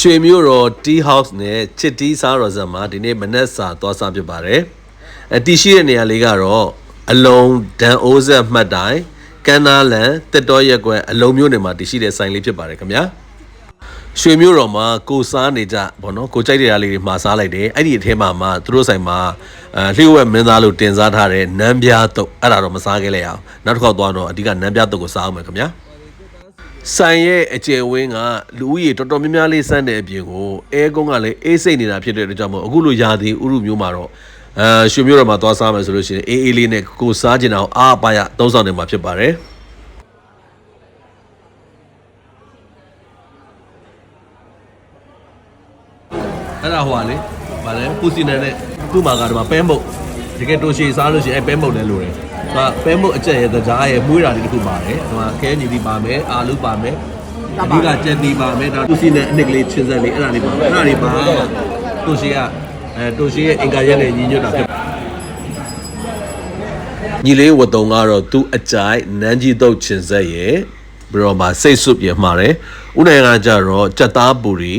ရွှေမြို့တော် Tea House နဲ့ချစ်တီးစားတော်စံမှာဒီနေ့မနက်စာသွားစားဖြစ်ပါတယ်။အတီရှိတဲ့နေရာလေးကတော့အလုံးဒန်အိုးဆက်မှတ်တိုင်ကန်းနာလန်တက်တော်ရက်ကွယ်အလုံးမျိုးတွေမှာတည်ရှိတဲ့ဆိုင်လေးဖြစ်ပါတယ်ခင်ဗျာ။ရွှေမြို့တော်မှာကိုစားနေကြဘောနော်ကိုကြိုက်တဲ့အားလေးတွေမှာစားလိုက်တယ်အဲ့ဒီအထဲမှာမှသူတို့ဆိုင်မှာအဲလျှို့ဝှက်မင်းသားလို့တင်စားထားတဲ့နန်းပြားတုပ်အဲ့ဒါတော့မစားခဲ့လိုက်အောင်နောက်တစ်ခေါက်သွားတော့အဓိကနန်းပြားတုပ်ကိုစားအောင်မယ်ခင်ဗျာ။ ဆိုင်ရဲ့အကျယ်ဝင်းကလူဦးရေတော်တော်များများလေးစမ်းတဲ့အပြင်ကိုအဲကုန်းကလည်းအေးစိတ်နေတာဖြစ်တဲ့အတွက်ကြောင့်မို့အခုလိုရာသီဥရုမျိုးမှာတော့အဲရွှေမြို့တော်မှာသွားစားမယ်ဆိုလို့ရှိရင်အေးအေးလေးနဲ့ကိုစားကျင်အောင်အားပါရသုံးဆောင်နေမှာဖြစ်ပါတယ်။အဲ့ဒါဟိုပါလေဗာလဲပူစီနယ်နဲ့သူ့မှာကတော့ပဲမုတ်တကယ်တိုရှီစားလို့ရှိရင်အဲပဲမုတ်လည်းလိုတယ်သူ ကပဲမုတ်အကျက်ရဲ့တကြားရဲ့မွေးတာလေးတစ်ခုပါတယ်ဟိုကခဲညီတီပါမယ်အာလူပါမယ်အဓိကကြက်တီပါမယ်ဒါပူစီနယ်အနှစ်ကလေးချင်းဆက်လေးအဲ့ဒါလေးပါအဲ့ဒါလေးပါတိုရှီကအဲတိုရှီရဲ့အင်္ဂါရက်နဲ့ညီညွတ်တာဖြစ်ညီလေးဝတ်တုံကတော့သူ့အကြိုက်နန်းကြီးတုတ်ချင်ဆက်ရဲ့ပြီးတော့မှစိတ်စွပ်ပြမှာတယ်ဥနိုင်ကကြတော့ကြက်သားပူရီ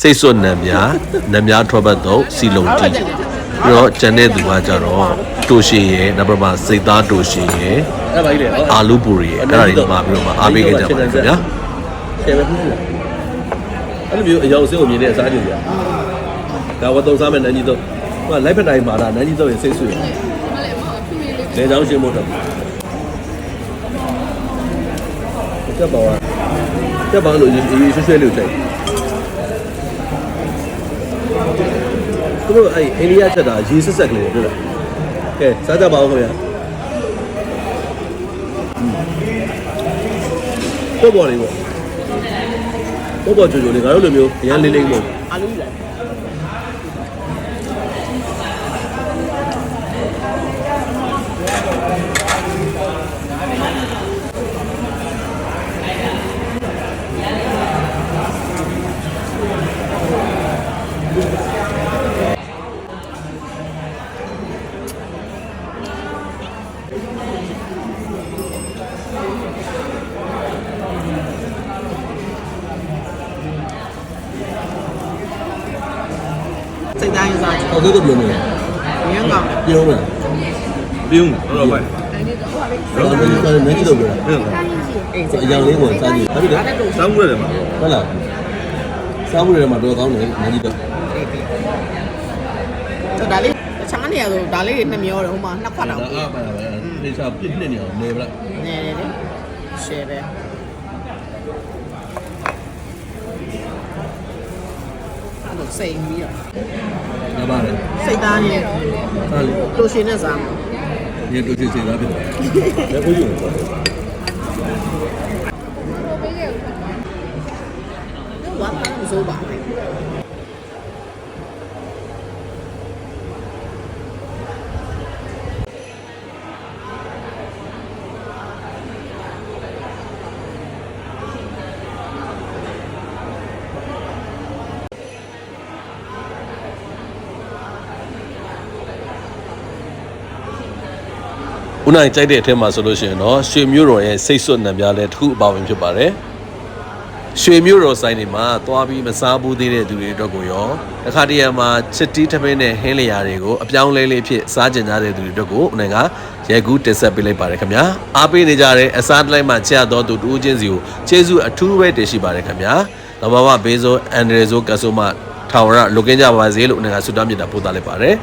စိတ်စွတ်နံများနံများထွက်ပတ်တော့စီလုံးတီ ပြီးတော့ကျန်တဲ့သူကကြတော့တိုရှင်ရဲ့နံပါတ်မှာစိတ်သားတိုရှင်ရဲ့အဲ့ပါကြီးလေဟုတ်အာလူပူရီရဲ့အဲ့ဒါတွေမှာပြီးတော့မှအားပေးခဲ့ကြပါမယ်ခင်ဗျာဆယ်ပဲဖူးလားအဲ့လိုမျိုးအယောင်စင်းကိုမြင်တဲ့အစားကြည့်ကြဒါဝတ်တုံစားမဲ့နန်းကြီးတော့ဟိုကလိုက်ဖက်တိုင်းမှာဒါနန်းကြီးတော့ရင်စိတ်ဆွေးလေချောင်းရှင်းမို့တော့ကျက်ပါဝါကျက်ပါလို့အေးအေးဆွဲဆွဲလေးကိုချိန် သူတို့အဲ့အိန္ဒိယချက်တာရေဆက်ဆက်ကလေးတွေ့လားကဲစားကြပါဦးခင်ဗျာပေါ့ပေါ့လေးပေါ့ပေါ့ပေါ့ကြိုကြိုလေးငါတို့လိုမျိုးအရန်လေးလေးမဟုတ်အာလူကြီး စိတ်တိုင်းစားကြည့်ဘူးအောက်သေးတော့ပြုံးနေတယ်ရမ်းကောင်းပြုံးမလားပြုံးတော့ပဲတော့နည်းနည်းနည်းတော့ပြောတာဟုတ်ကဲ့အိမ်အយ៉ាងလေးကိုစားကြည့်ဟုတ်ပြီလားစောင်းရတယ်မှာဟုတ်လားစားဖို့ရမှာတော့ကောင်းတယ်နည်းတော့ဒါလေးချမ်းနေရဆိုဒါလေးတွေနှစ်မျောတယ်ဟိုမှာနှစ်ခွက်တော့ဒါအားပါပဲနေစားပြစ်နှစ်နေအောင်နေဗလားနေတယ်လေရှယ်ပဲ အဲ့လိုစိတ်ပြီးတော့ဒါပါလေစိတ်သားရဲ့စားလေလိုရှင်နဲ့စားမှာရေတူချင်စီသားဖြစ်တယ်လက်ကိုယူတယ်တော့ဝါသားမစိုးပါ ဦးနိုင်ကြိုက်တဲ့အထက်မှာဆိုလို့ရှိရင်တော့ရွှေမျိုးတော်ရဲ့စိတ်စွတ်နံများလည်းတစ်ခုအပါဝင်ဖြစ်ပါတယ်ရွှေမျိုးတော်ဆိုင်တွေမှာသွားပြီးမစားဘူးသေးတဲ့သူတွေအတွက်ကိုရောတခါတရံမှာချစ်တီးထမင်းနဲ့ဟင်းလျာတွေကိုအပြောင်းလဲလေးဖြစ်စားကျင်ကြတဲ့သူတွေအတွက်ကိုဦးနိုင်ကရဲကူးတင်ဆက်ပေးလိုက်ပါတယ်ခင်ဗျာအားပေးနေကြတဲ့အစားတလိုက်မှာချက်ရတော့သူတူးချင်းစီကိုကျေးဇူးအထူးပဲတင်ရှိပါတယ်ခင်ဗျာသဘာဝဘေးဆိုအန်ဒရေဆိုကဆိုမထာဝရလုကင်းကြပါစေလို့ဦးနိုင်ကဆုတောင်းမြတ်တာပို့သလိုက်ပါတယ်